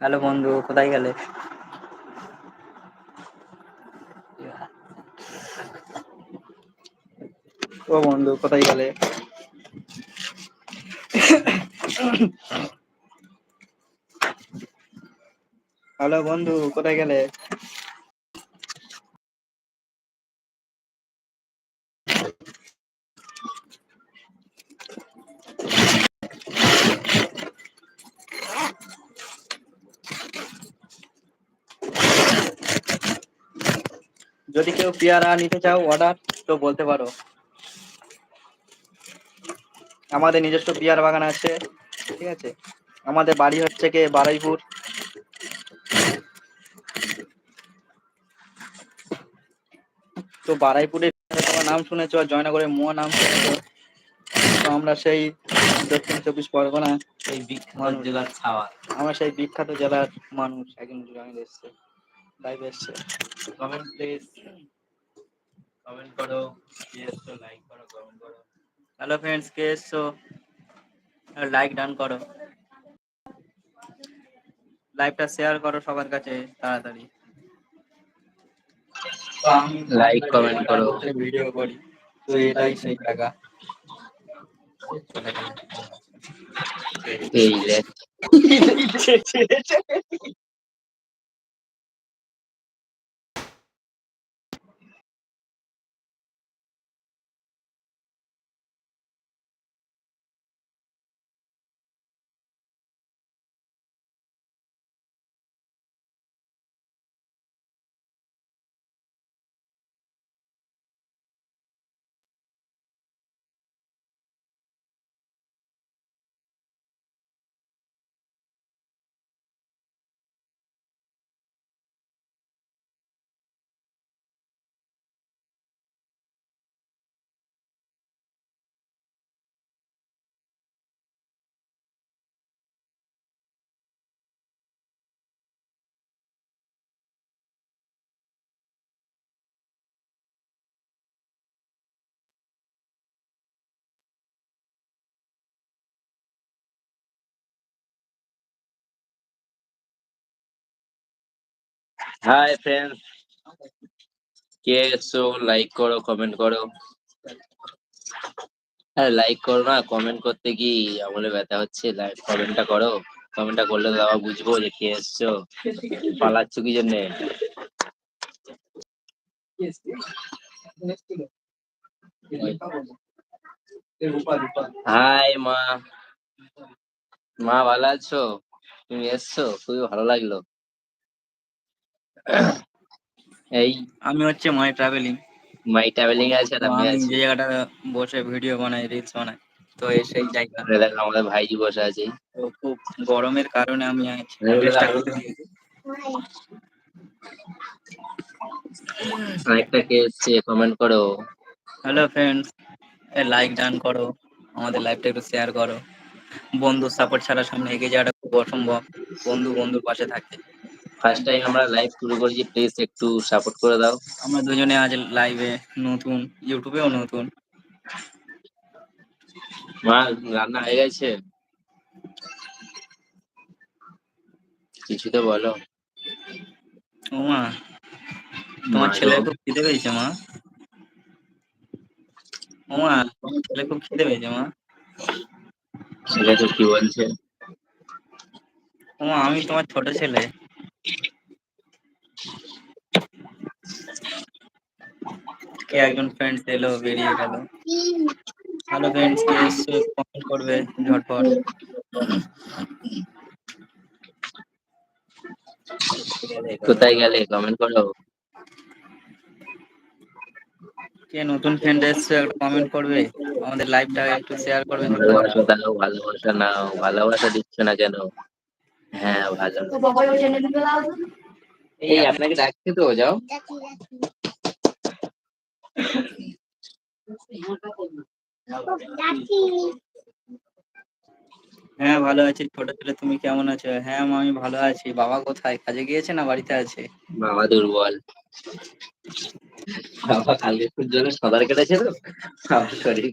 Hello বন্ধু কোথায় গেলে? ও বন্ধু কোথায় গেলে? হ্যালো বন্ধু কোথায় গেলে? যদি কেউ পেয়ারা নিতে চাও অর্ডার তো বলতে পারো। আমাদের নিজস্ব পেয়ারা বাগান আছে ঠিক আছে? আমাদের বাড়ি হচ্ছে কে? বারুইপুর। তো বারাইপুরে তোমার নাম শুনেছ আর জয়নগরের মোয়া নাম শুনেছো। তো আমরা সেই দক্ষিণ চব্বিশ পরগনা এই বিখ্যাত জেলার ছাওয়া। আমরা সেই বিখ্যাত জেলার মানুষ একজন জয়েন এসছে। লাইভ এসছে। কমেন্ট প্লিজ কমেন্ট করো কে এসছো লাইক করো কমেন্ট করো। হ্যালো ফ্রেন্ডস কে এসছো? লাইক ডান করো। লাইভটা শেয়ার করো সবার কাছে তাড়াতাড়ি। লাইক কমেন্ট করো। ভিডিও করি তো এটাই সেই টাকা। এই লে হাই ফ্রেন্ডস কে এসছো লাইক করো কমেন্ট করো। হ্যাঁ লাইক করো না কমেন্ট করতে কি আমলে ব্যথা হচ্ছে? লাইক কমেন্টটা করো। কমেন্টটা করলে তো আবার বুঝব যে কে এসছো। পালাচ্ছ কি জন্যে? হাই মা। মা ভালো আছো? তুমি এসছো? খুবই ভালো লাগল। এই আমি হচ্ছে মাই ট্রাভেলিং মাই ট্রাভেলিং আছে আমি আছি। যে জায়গাটা বসে ভিডিও বানাই রিলস বানাই তো এই সেই জায়গা। দেখো আমাদের ভাইজি বসে আছে। তো খুব গরমের কারণে আমি ড্রেসটা খুলে আরেকটা কে এসছে কমেন্ট করো। হ্যালো ফ্রেন্ডস লাইক ডান করো আমাদের লাইভটা একটু শেয়ার করো। বন্ধু সাপোর্ট ছাড়া সামনে এগিয়ে যাওয়াটা খুব অসম্ভব। বন্ধু বন্ধুর পাশে থাকে। ফার্স্ট টাইম আমরা লাইভ শুরু করেছি প্লিজ একটু সাপোর্ট করে দাও। আমরা দুজনে আজ লাইভে নতুন ইউটিউবেও নতুন। মা রান্না হয়ে গেছে? কিছু তো বলো। ও মা তোমার ছেলে খুব খিদে পেয়েছে মা। ও মা তোমার ছেলে খুব খিদে পেয়েছে মা। ছেলে তো কি বলছে? ও আমি তোমার ছোট ছেলে। কে একজন ফ্রেন্ডস এলো বেরিয়ে গেল। ভালো ফ্রেন্ডস কে এসছে কমেন্ট করবে ঝটপট। কোথায় গেলে? কমেন্ট করো। কে নতুন ফ্রেন্ড এসছে একটা কমেন্ট করবে? আমাদের লাইভটা একটু শেয়ার করবে। ভালোবাসা দাও ভালোবাসা নাও ভালোবাসা দিচ্ছ না কেন? হ্যাঁ ভালো। এই আপনাকে ডাকছে তো যাও। হ্যাঁ ভালো আছি। ছোট ছেলে, তুমি কেমন আছো? হ্যাঁ আমি ভালো আছি। বাবা কোথায়? কাজে গিয়েছে না বাড়িতে আছে? বাবা দুর্বল। বাবা কালকে খুব জোরে সাঁতার কেটেছে তো শরীর।